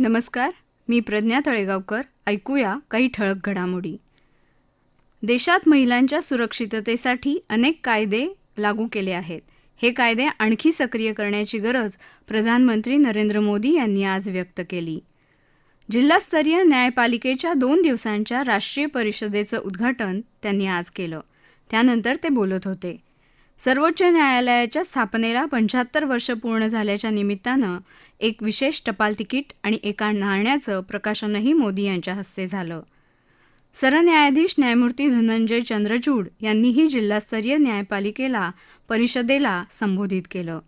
नमस्कार मी प्रज्ञा तळेगावकर. ऐकूया काही ठळक घडामोडी. देशात महिलांच्या सुरक्षिततेसाठी अनेक कायदे लागू केले आहेत. हे कायदे आणखी सक्रिय करण्याची गरज प्रधानमंत्री नरेंद्र मोदी यांनी आज व्यक्त केली. जिल्हास्तरीय न्यायपालिकेच्या दोन दिवसांच्या राष्ट्रीय परिषदेचं उद्घाटन त्यांनी आज केलं. त्यानंतर ते बोलत होते. सर्वोच्च न्यायालयाच्या स्थापनेला पंच्याहत्तर वर्ष पूर्ण झाल्याच्या निमित्तानं एक विशेष टपाल तिकीट आणि एका नाण्याचं प्रकाशनही मोदी यांच्या हस्ते झालं. सरन्यायाधीश न्यायमूर्ती धनंजय चंद्रचूड यांनीही जिल्हास्तरीय न्यायपालिकेला परिषदेला संबोधित केलं.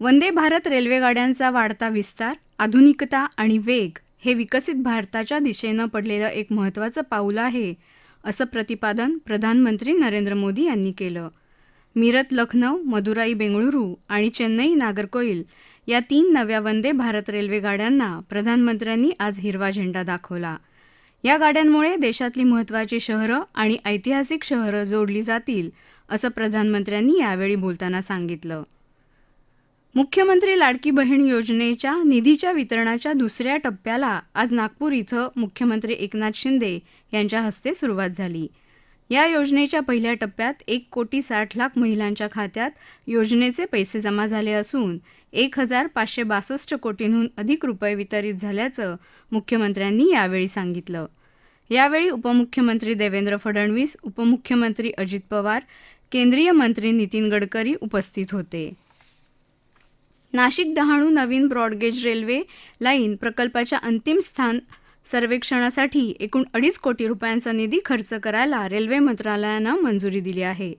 वंदे भारत रेल्वेगाड्यांचा वाढता विस्तार आधुनिकता आणि वेग हे विकसित भारताच्या दिशेनं पडलेलं एक महत्त्वाचं पाऊल आहे असं प्रतिपादन प्रधानमंत्री नरेंद्र मोदी यांनी केलं. मिरत लखनौ मदुराई बेंगळुरू आणि चेन्नई नागरकोईल या तीन नव्या वंदे भारत रेल्वे गाड्यांना प्रधानमंत्र्यांनी आज हिरवा झेंडा दाखवला. या गाड्यांमुळे देशातली महत्त्वाची शहरं आणि ऐतिहासिक शहरं जोडली जातील असं प्रधानमंत्र्यांनी यावेळी बोलताना सांगितलं. मुख्यमंत्री लाडकी बहीण योजनेच्या निधीच्या वितरणाच्या दुसऱ्या टप्प्याला आज नागपूर इथं मुख्यमंत्री एकनाथ शिंदे यांच्या हस्ते सुरुवात झाली. या योजनेच्या पहिल्या टप्प्यात एक कोटी साठ लाख महिलांच्या खात्यात योजनेचे पैसे जमा झाले असून एक हजार पाचशे बासष्ट कोटींहून अधिक रुपये वितरित झाल्याचं मुख्यमंत्र्यांनी यावेळी सांगितलं. यावेळी उपमुख्यमंत्री देवेंद्र फडणवीस उपमुख्यमंत्री अजित पवार केंद्रीय मंत्री नितीन गडकरी उपस्थित होते. नाशिक डहाणू नवीन ब्रॉडगेज रेल्वे लाईन प्रकल्पाच्या अंतिम स्थान सर्वेक्षणासाठी एकूण अडीच कोटी रुपयांचा निधी खर्च करायला रेल्वे मंत्रालयानं मंजुरी दिली आहे.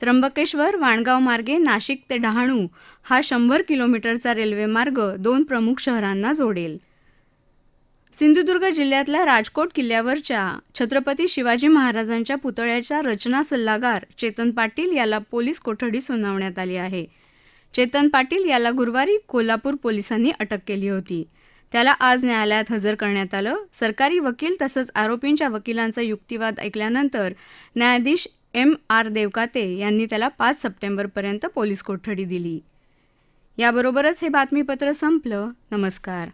त्र्यंबकेश्वर वाणगाव मार्गे नाशिक ते डहाणू हा शंभर किलोमीटरचा रेल्वेमार्ग दोन प्रमुख शहरांना जोडेल. सिंधुदुर्ग जिल्ह्यातल्या राजकोट किल्ल्यावरच्या छत्रपती शिवाजी महाराजांच्या पुतळ्याच्या रचना सल्लागार चेतन पाटील याला पोलीस कोठडी सुनावण्यात आली आहे. चेतन पाटील याला गुरुवारी कोल्हापूर पोलिसांनी अटक केली होती. त्याला आज न्यायालयात हजर करण्यात आलं. सरकारी वकील तसंच आरोपींच्या वकिलांचा युक्तिवाद ऐकल्यानंतर न्यायाधीश एम आर देवकाते यांनी त्याला पाच सप्टेंबरपर्यंत पोलीस कोठडी दिली. याबरोबरच हे बातमीपत्र संपलं. नमस्कार.